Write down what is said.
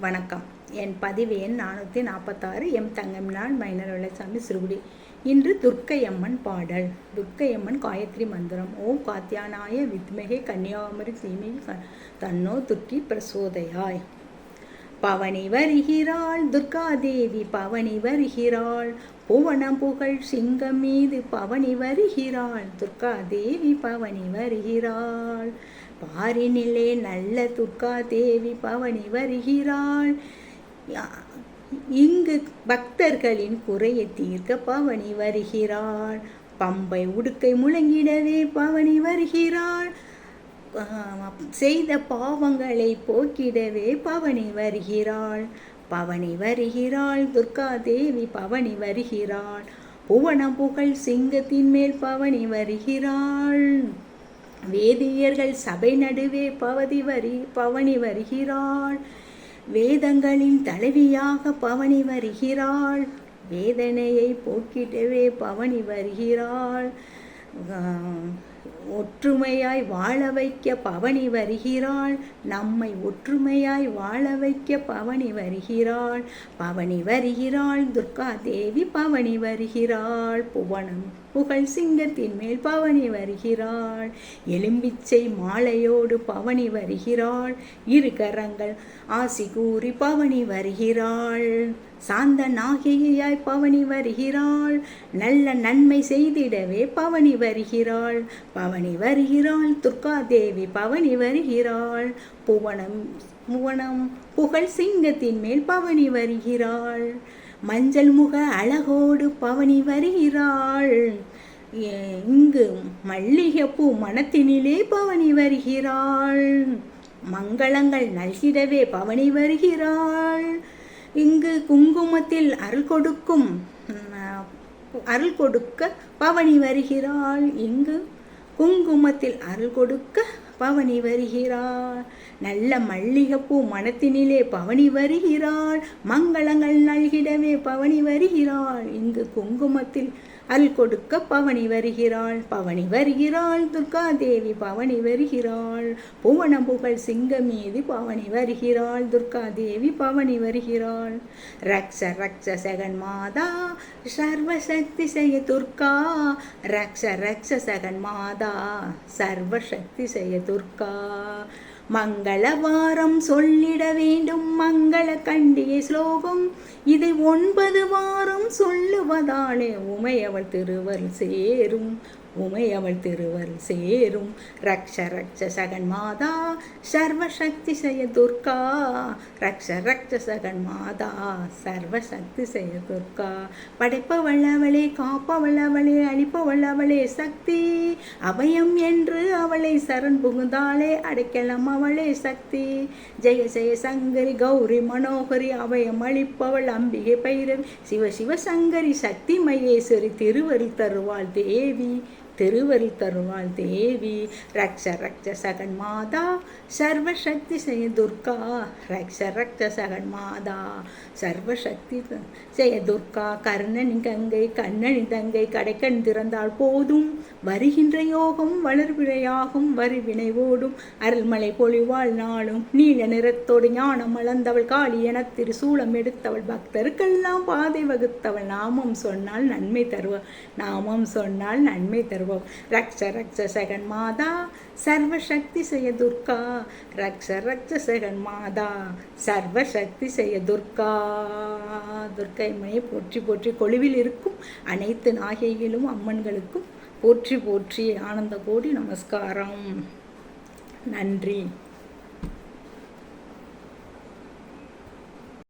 வணக்கம். என் பதிவு எண் நானூற்றி நாற்பத்தாறு எம் தங்கம்நாள் மைனர் வெள்ளசாமி சிறுகுடி. இன்று துர்க்கையம்மன் பாடல். துர்க்கையம்மன் காயத்ரி மந்திரம். ஓம் காத்தியானாய வித்மகே கன்னியாகுமரி சீமை தன்னோ துர்க்கி பிரசோதையாய். பவனி வருகிறாள் துர்காதேவி பவனி வருகிறாள். புவனம் புகழ் சிங்கம் மீது பவனி வருகிறாள் துர்காதேவி பவனி வருகிறாள். பாரினிலே நல்ல துர்காதேவி பவனி வருகிறாள். இங்கு பக்தர்களின் குறையை தீர்க்க பவனி வருகிறாள். பம்பை உடுக்கை முழங்கிடவே பவனி வருகிறாள். செய்த பாவங்களை போக்கிடவே பவனி வருகிறாள். பவனி வருகிறாள் துர்கா தேவி பவனி வருகிறாள். புவனம் புகழ் சிங்கத்தின் மேல் பவனி வருகிறாள். வேதியர்கள் சபை நடுவே பவதி வரி பவனி வருகிறாள். வேதங்களின் தலைவியாக பவனி வருகிறாள். வேதனையை போக்கிடவே பவனி வருகிறாள். ஒற்றுமையாய் வாழ வைக்க பவனி வருகிறாள். நம்மை ஒற்றுமையாய் வாழ வைக்க பவனி வருகிறாள். பவனி வருகிறாள். துர்கா தேவி பவனி வருகிறாள். புவனம் புகழ் சிங்கத்தின் மேல் பவனி வருகிறாள். எலும்பிச்சை மாலையோடு பவனி வருகிறாள். இரு கரங்கள் ஆசி கூறி பவனி வருகிறாள். சாந்த நாகியாய் பவனி வருகிறாள். நல்ல நன்மை செய்திடவே பவனி வருகிறாள். பவனி வருகிறாள். துர்கா தேவி பவனி வருகிறாள். புவனம் புவனம் புகழ் சிங்கத்தின் மேல் பவனி வருகிறாள். மஞ்சள் முக அழகோடு பவனி வருகிறாள். இங்கு மல்லிகைப்பூ மனத்தினிலே பவனி வருகிறாள். மங்களங்கள் நல்கிடவே பவனி வருகிறாள். இங்கு குங்குமத்தில் அருள் கொடுக்கும் அருள் கொடுக்க பவனி வருகிறாள். இங்கு குங்குமத்தில் அருள் கொடுக்க பவனி வருகிறாள். நல்ல மல்லிகைப்பூ மனத்தினிலே பவனி வருகிறாள். மங்களங்கள் நல்கிடவே பவனி வருகிறாள். இங்கு குங்குமத்தில் அல் கொடுக்க பவனி வருகிறாள். பவனி வருகிறாள். துர்கா தேவி பவனி வருகிறாள். புவன புகழ் சிங்க மீது பவனி வருகிறாள். துர்கா தேவி பவனி வருகிறாள். ரக்ஷ ரக்ஷ சகன் மாதா சர்வசக்தி செய்ய துர்கா. ரக்ஷ ரக்ஷ சகன் மாதா சர்வசக்தி செய்ய துர்கா. மங்களவாரம் சொல்லிட வேண்டும் மங்கள கண்டிகை ஸ்லோகம். இதை ஒன்பது வாரம் சொல்லுவதாலே உமையவள் திருவர் சேரும். உமை அவள் சேரும். ரக்ஷ ரக்ஷ சகன் மாதா சர்வசக்தி செய்ய துர்கா ரக்ஷ ரக்ஷ சகன் மாதா சர்வசக்தி செய்ய துர்கா படைப்பவள் அவளே காப்பவள் அவளே அழிப்பவள் அவளே சக்தி. அபயம் என்று அவளை சரண் புகுந்தாளே அடைக்கலம் அவளே சக்தி. ஜெய ஜெய சங்கரி கௌரி மனோகரி அபயம் அளிப்பவள் அம்பிகை பைரவி சிவ சிவ சங்கரி சக்தி மகேஸ்வரி திருவரி தருவாள் தேவி. திருவரி தருவாள் தேவி. ரக்ஷ ரக்ஷ சகன் மாதா சர்வசக்தி செய்ய துர்கா ரக்ஷ ரக்ஷ சகன் மாதா சர்வசக்தி செய்ய துர்கா கர்ணனி கங்கை கண்ணனி தங்கை. கடைக்கண் திறந்தால் போதும். வருகின்ற யோகம் வளர்விழையாகும். வரிவினை ஓடும். அருள்மலை பொழிவாள் நாளும். நீல நிறத்தோடு ஞானம் அளந்தவள் காளி என திருசூலம் எடுத்தவள் பக்தருக்கெல்லாம் பாதை வகுத்தவள். நாமம் சொன்னால் நன்மை தருவாள் நாமம் சொன்னால் நன்மை தருவாள் சர்வம் ரக்ஷ ரக்ஷ சகன் மாதா சர்வசக்தி செய்ய துர்கா. ரக்ஷ ரக்ஷ சகன் மாதா சர்வசக்தி செய்ய துர்கா. துர்க்கை மனை போற்றி போற்றி கொழுவில் இருக்கும் அனைத்து நாகைகளும் அம்மன்களுக்கும் போற்றி போற்றி ஆனந்த கோடி நமஸ்காரம். நன்றி.